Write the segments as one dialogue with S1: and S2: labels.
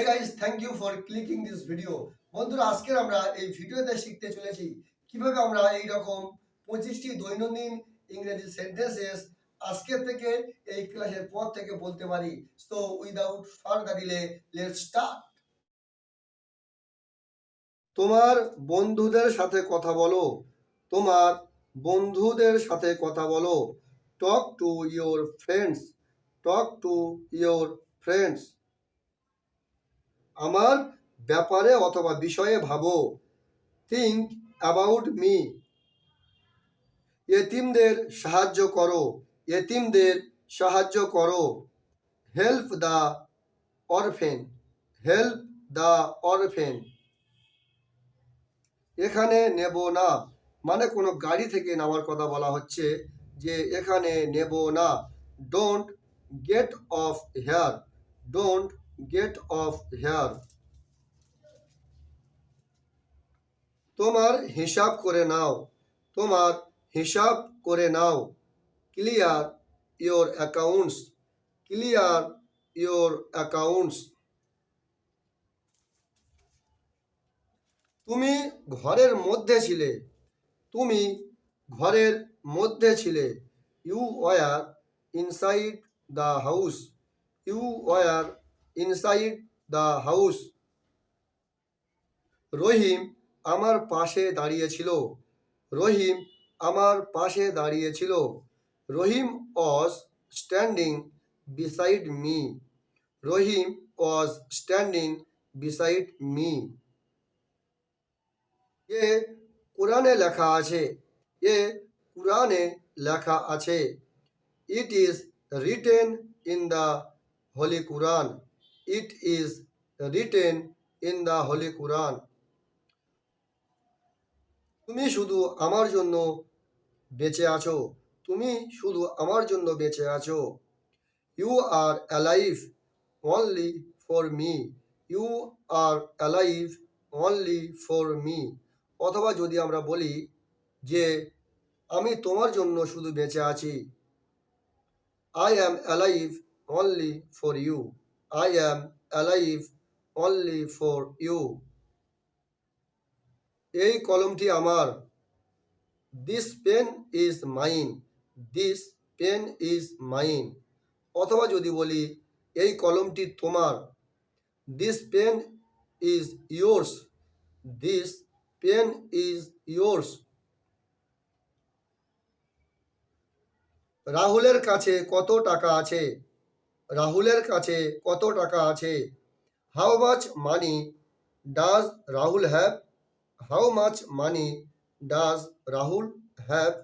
S1: Hey guys thank you for clicking this video বন্ধুরা, আজকের আমরা এই ভিডিওতে শিখতে চলেছি কীভাবে আমরা এই রকম পঁচিশটি দৈনন্দিন ইংরেজি সেন্টেন্সেস আজকের থেকে এই ক্লাসের পর থেকে বলতে পারি। So without further delay let's start তোমার বন্ধুদের সাথে কথা বলো। তোমার বন্ধুদের সাথে কথা বলো। Talk to your friends talk to your friends আমার ব্যাপারে অথবা বিষয়ে ভাবো। থিঙ্ক অ্যাবাউট মি এতিমদের সাহায্য করো। এতিমদের সাহায্য করো। Help the orphan help the orphan এখানে নেব না। মানে কোনো গাড়ি থেকে নামার কথা বলা হচ্ছে যে এখানে নেব না। Don't get off here don't get off here তোমার হিসাব করে নাও। তোমার হিসাব করে নাও। Clear your accounts clear your accounts তুমি ঘরের মধ্যে ছিলে। তুমি ঘরের মধ্যে ছিলে। You were inside the house you were inside the house Rahim আমার পাশে দাঁড়িয়েছিল রহিম আমার পাশে দাঁড়িয়েছিল Rahim was standing beside me Rahim was standing beside me এ কোরআনে লেখা আছে। এ কোরআনে লেখা আছে। It is written in the holy Quran it is written in the holy Quran তুমি শুধু আমার জন্য বেঁচে আছো। তুমি শুধু আমার জন্য বেঁচে আছো। You are alive only for me you are alive only for me অথবা যদি আমরা বলি যে, আমি তোমার জন্য শুধু বেঁচে আছি। I am alive only for you I am alive only for you এই কলমটি আমার। This pen is mine this pen is mine অথবা যদি বলি, এই কলমটি তোমার। This pen is yours this pen is yours রাহুলের কাছে কত টাকা আছে? রাহুলের কাছে কত টাকা আছে? How much money does Rahul have how much money does Rahul have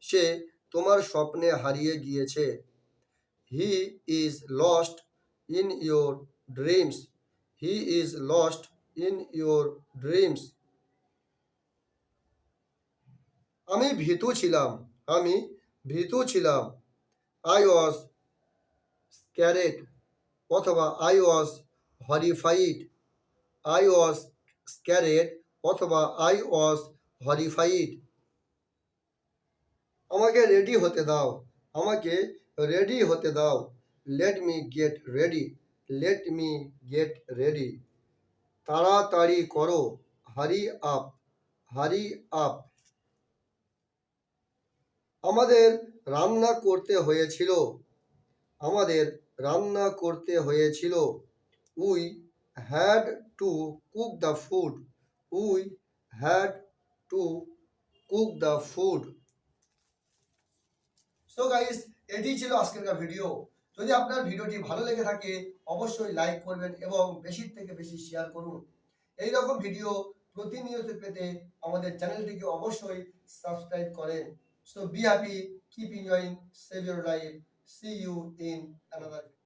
S1: সে তোমার স্বপ্নে হারিয়ে গিয়েছে। He is lost in your dreams he is lost in your dreams আমি ভীতু ছিলাম। আমি ভীতু ছিলাম। আই ওয়াজ স্ক্যারেড অথবা I was horrified I was scared অথবা আই ওয়াজ হরিফাইড আমাকে রেডি হতে দাও। আমাকে রেডি হতে দাও। Let me get ready. Let me get ready. তাড়াতাড়ি করো। Hurry up. Hurry up. আমাদের রান্না করতে হয়েছিল। আমাদের রান্না করতে হয়েছিল। We had to cook the food. We had to cook the food. So guys এটি ছিল আজকেরকার ভিডিও যদি আপনার ভিডিওটি ভালো লেগে থাকে, অবশ্যই লাইক করবেন এবং বেশি থেকে বেশি শেয়ার করুন। এই রকম ভিডিও প্রতিনিয়ত পেতে আমাদের চ্যানেলটিকে অবশ্যই সাবস্ক্রাইব করেন। So be happy, keep enjoying, save your life. See you in another